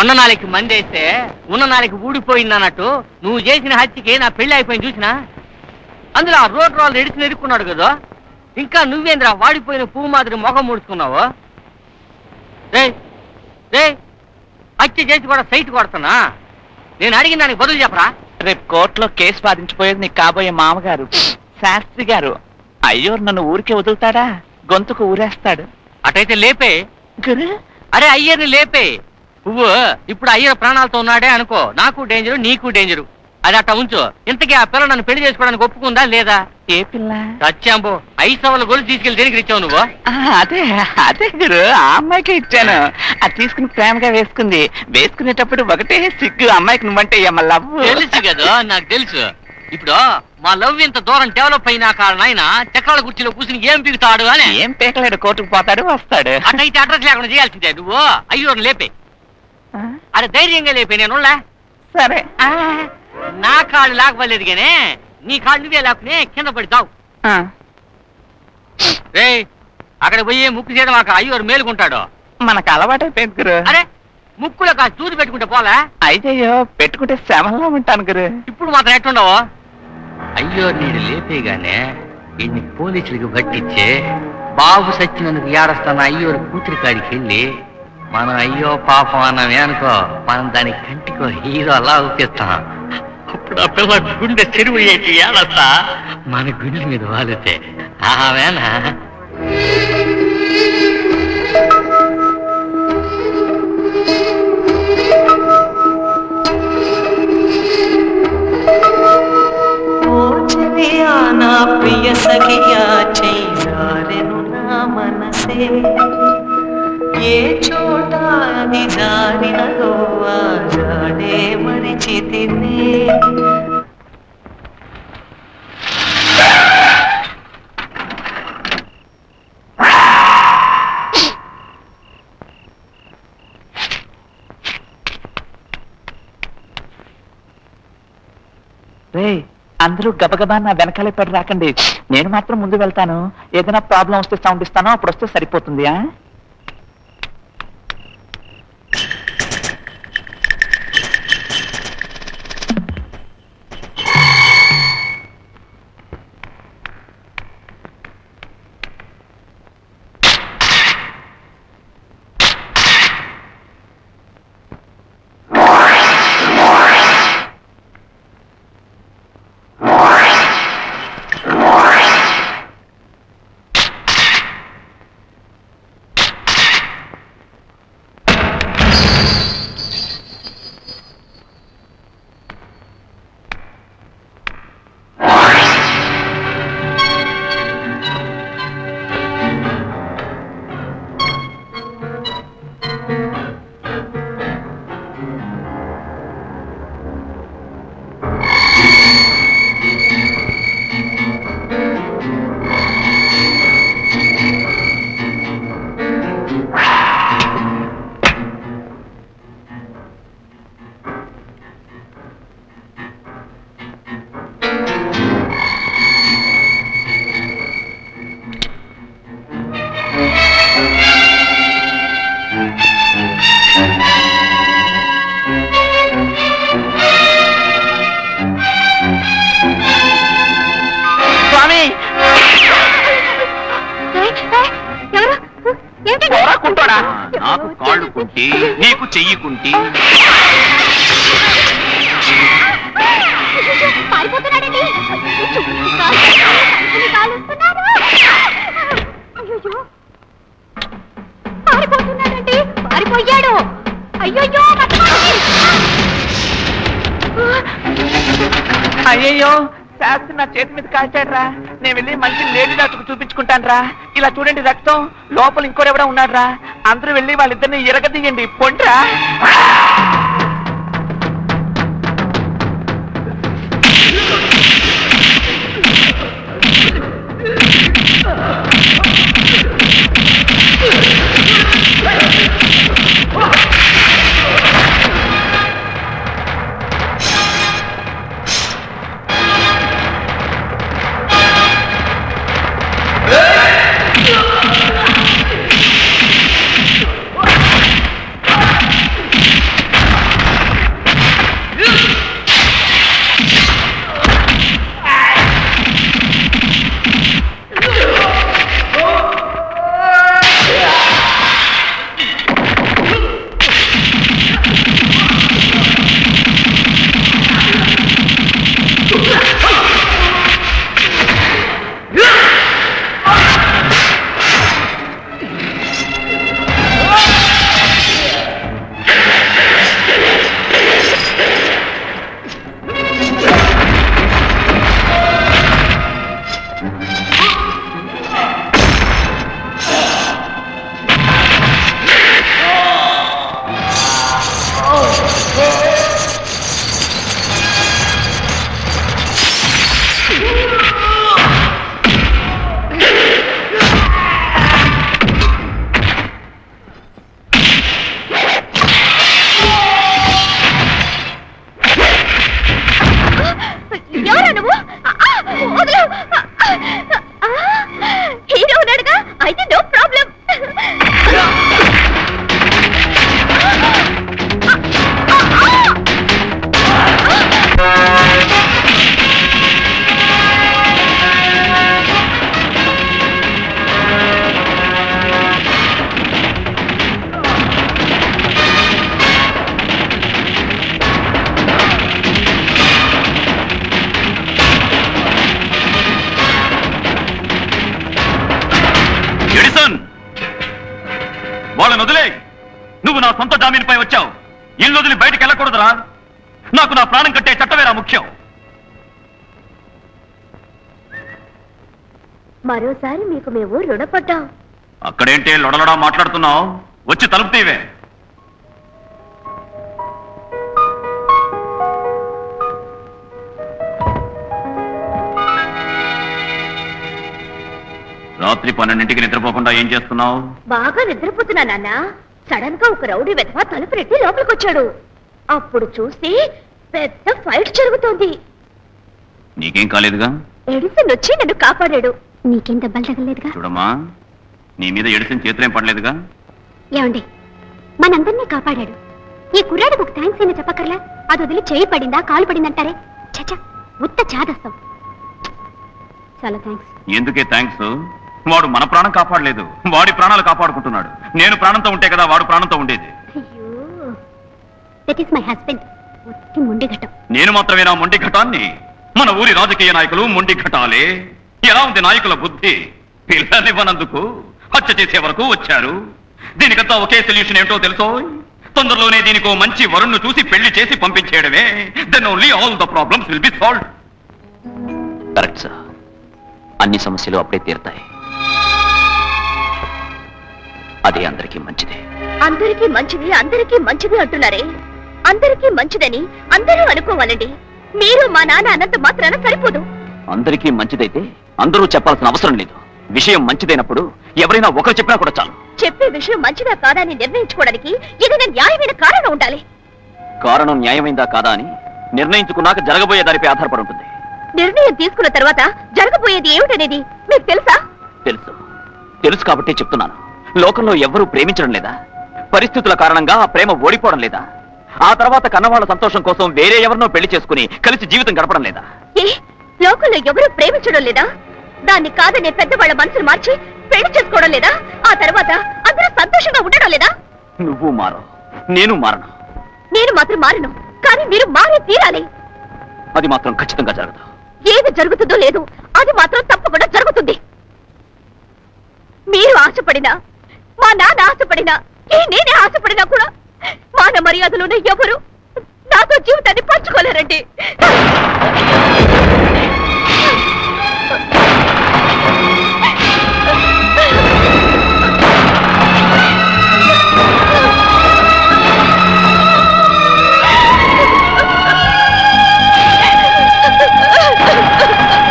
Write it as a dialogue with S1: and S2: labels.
S1: కొండ నాలికి మందేస్తే ఉన్న నాలికి ఊడిపోయింది అన్నట్టు నువ్వు చేసిన హత్యకి నా పెళ్ళి అయిపోయింది చూసినా? అందులో ఆ రోడ్ రోల్ ఎడిచి ఎదుర్కొన్నాడు కదా. ఇంకా నువ్వేంద్రా వాడిపోయిన పువ్వు మాదిరి మొఖం ముడుచుకున్నావు? రే రే హత్య చేసి కూడా సైట్ కొడుతున్నా నేను అడిగిన దానికి బదులు చెప్పరా?
S2: రేపు కోర్టులో కేసు బాధించిపోయేది నీకు కాబోయే మామగారు శాస్త్రి గారు. అయ్యో నన్ను ఊరికే వదులుతాడా? గొంతుకు ఊరేస్తాడు.
S1: అటైతే లేపే. అరే అయ్యర్ని లేపే. పువ్వు ఇప్పుడు అయ్యర్ ప్రాణాలతో ఉన్నాడే అనుకో. నాకు డేంజరు నీకు డేంజరు అది అట్ట ఉంచు. ఇంతకీ ఆ పిల్ల నన్ను పెళ్ళి చేసుకోవడానికి ఒప్పుకుందా లేదా?
S2: ఏ పిల్ల?
S1: సత్యాంబో ఐదు సవల గోలు తీసుకెళ్ళి దేనికి ఇచ్చావు నువ్వు?
S2: అదే అదే గురు. ఆ అమ్మాయికి ఇచ్చాను. అది తీసుకుని ప్రేమగా వేసుకుంది. వేసుకునేటప్పుడు ఒకటే సిగ్గు. అమ్మాయికి నువ్వంటే లవ్
S1: తెలుసు కదా నాకు తెలుసు. ఇప్పుడు మా లవ్ ఇంత దూరం డెవలప్ అయినా కారణం ఆయన చక్రాల కుర్చీలో కూర్చుని ఏం పీకుతాడు అని.
S2: ఏం పేకలేడు కోర్టుకు పోతాడు వస్తాడు.
S1: అటైతే అడ్రస్ లేకుండా చేయాల్సిందే నువ్వు. అయ్యో లేపే. అరే ధైర్యంగా లేపే
S2: సరే.
S1: నా కాళ్ళు లాగలేదు గానే నీ కాళ్ళు నువ్వే లాక్కునే కింద పడితావు రే అక్కడ పోయి ముక్కు చేయడం మాకు అయ్యోరు మేలుకుంటాడు.
S2: మనకు అలవాటైపోయింది గురు.
S1: అరే ముక్కులో కాస్త దూది పెట్టుకుంటే పోలే?
S2: అయ్యయ్యో పెట్టుకుంటే శవంలో ఉంటాను గురు.
S1: ఇప్పుడు మాత్రం ఎట్టుండవు అయ్యో నీడు లేపేగానే ఇన్ని పోలీసులకు పట్టించే బాబు సచ్చినందుకు ఏడస్తాన అయ్యోరు కూతురి కాడికి వెళ్ళి మనం అయ్యో పాపం అన్నమే అనుకో మనం దాని కంటికో హీరో అలా ఊపిస్తాం. అప్పుడు ఆ పిల్ల గుండె చెరువు ఏంటి ఏడస్తా? మన గుండె మీద వాలితే ఆమెనా
S2: అందరూ గబగబా నా వెనకాలే పడి రాకండి. నేను మాత్రం ముందు వెళ్తాను. ఏదైనా ప్రాబ్లం వస్తే సౌండ్ ఇస్తాను. అప్పుడు వస్తే సరిపోతుందా
S3: కుంటి నీకు చెయ్యి కుంటి
S4: పారిపోతున్నాడండి చుట్టూ కాలు, చుట్టూ కాలుస్తున్నారు. అయ్యయ్యో. పారిపోతున్నాడండి పారిపోయాడు అయ్యయ్యో పట్టుకోండి.
S2: అయ్యయ్యో శాస్త్రి నా చేతి మీద కాల్చాడ్రా. నేను వెళ్ళి మంచి లేడీ డాక్టర్ చూపించుకుంటాను రా ఇలా చూడండి రక్తం లోపల ఇంకోరెవడా ఉన్నాడు రా అందరూ వెళ్ళి వాళ్ళిద్దరిని ఇరగదీయండి. పొండ్రా.
S4: Oh!
S3: వాళ్ళని వదిలే. నువ్వు నా సొంత జామీన్పై వచ్చావు. ఇల్లు వదిలి బయటికి వెళ్ళకూడదురా. నాకు నా ప్రాణం కట్టే చట్టమేరా ముఖ్యం.
S4: మరోసారి మీకు మేము రుణపడ్డాం.
S3: అక్కడేంటే లొడలొడా మాట్లాడుతున్నావు? వచ్చి తలుపు తీవే. రాత్రి పన్నెండింటికి నిద్రపోకుండా ఏం చేస్తున్నావు?
S4: బాగా నిద్రపోతున్నా నాన్న. సడన్గా ఒక రౌడీ వెధవ తలుపు నెట్టి లోపలికి వచ్చాడు అప్పుడు చూసి పెద్ద ఫైట్ జరుగుతోంది.
S3: నీకేం కాలేదుగా?
S4: ఎడిసన్ వచ్చి నన్ను కాపాడాడు. నీకేం దెబ్బలు తగలేదుగా
S3: చూడమ్మా నీ మీద ఎడిసిన చేతులేం పడలేదుగా?
S4: ఏమండి మనందరినీ కాపాడాడు. ఈ కుర్రాడికి ఒక థ్యాంక్స్ అయినా చెప్పకర్లా అది వదిలి చేయి పడిందా కాలు పడిందంటారే? చచ్చా ఉత్త చాదస్తాం. చాలా థ్యాంక్స్
S3: ఎందుకే థ్యాంక్స్ వాడు మన ప్రాణం కాపాడలేదు. వాడి ప్రాణాలు కాపాడుకుంటున్నాడు. నేను ప్రాణంతో ఉంటే కదా వాడు ప్రాణంతో ఉండేది. నేను మాత్రమేనా మొండి ఘటాన్ని. మన ఊరి రాజకీయ నాయకులు మొండి ఘటాలే. ఎలా ఉంది నాయకుల బుద్ధి? పిల్లనివ్వనందుకు హత్య చేసే వరకు వచ్చారు. దీనికంతా ఒకే సొల్యూషన్ ఏంటో తెలుసో? తొందరలోనే దీనికో మంచి వరుణ్ణు చూసి పెళ్ళి చేసి పంపించేయడమే. Then only all the problems will be solve
S5: correct sir అన్ని సమస్యలు అప్పుడే తీరుతాయి. అదే అందరికీ మంచిది.
S4: అందరికీ మంచిది అందరికీ మంచిది అంటున్నారే. అందరికీ మంచిదని అందరూ అనుకోవాలండి. మీరు మా నాన్న అన్నంత మాత్రాన సరిపోదు.
S5: అందరికీ మంచిదైతే అందరూ చెప్పాల్సిన అవసరం లేదు. విషయం మంచిదైనప్పుడు ఎవరైనా ఒకరు చెప్పినా కూడా చాలు.
S4: చెప్పే విషయం మంచిదా కాదా అని నిర్ణయించుకోవడానికి ఏదైనా న్యాయమైన కారణం ఉండాలి.
S5: కారణం న్యాయమైందా కాదా అని నిర్ణయించుకున్నాక జరగబోయే దానిపై ఆధారపడి ఉంటుంది.
S4: నిర్ణయం తీసుకున్న తర్వాత జరగబోయేది ఏమిటనేది మీకు తెలుసా?
S5: తెలుసు. తెలుసు కాబట్టి చెప్తున్నాను. లోకంలో ఎవ్వరూ ప్రేమించడం లేదా? పరిస్థితుల కారణంగా ఆ ప్రేమ ఓడిపోవడం లేదా? ఆ తర్వాత కన్నవాళ్ళ సంతోషం కోసం వేరే ఎవరినో పెళ్ళి చేసుకుని కలిసి జీవితం గడపడం లేదా?
S4: ఏ? లోకంలో ఎవరూ ప్రేమించడం లేదా? దాన్ని కాదనే పెద్దవాళ్ళ మనసును మార్చి పెళ్ళి చేసుకోవడం లేదా? ఆ తర్వాత అందరూ సంతోషంగా ఉండడం లేదా?
S5: నువ్వు మారవు. నేను మారను.
S4: నేను మాత్రం మారను. కానీ మీరు మారి తీరాలి.
S5: అది మాత్రం ఖచ్చితంగా జరగదు
S4: ఏది జరుగుతుందో లేదు. అది మాత్రం తప్పకుండా జరుగుతుంది. మీరు ఆశపడినా మా నాన్న ఆశపడినా నేనే ఆశపడినా కూడా మాన మర్యాదలోనే ఎవరు నాతో జీవితాన్ని పంచుకోలేరండి.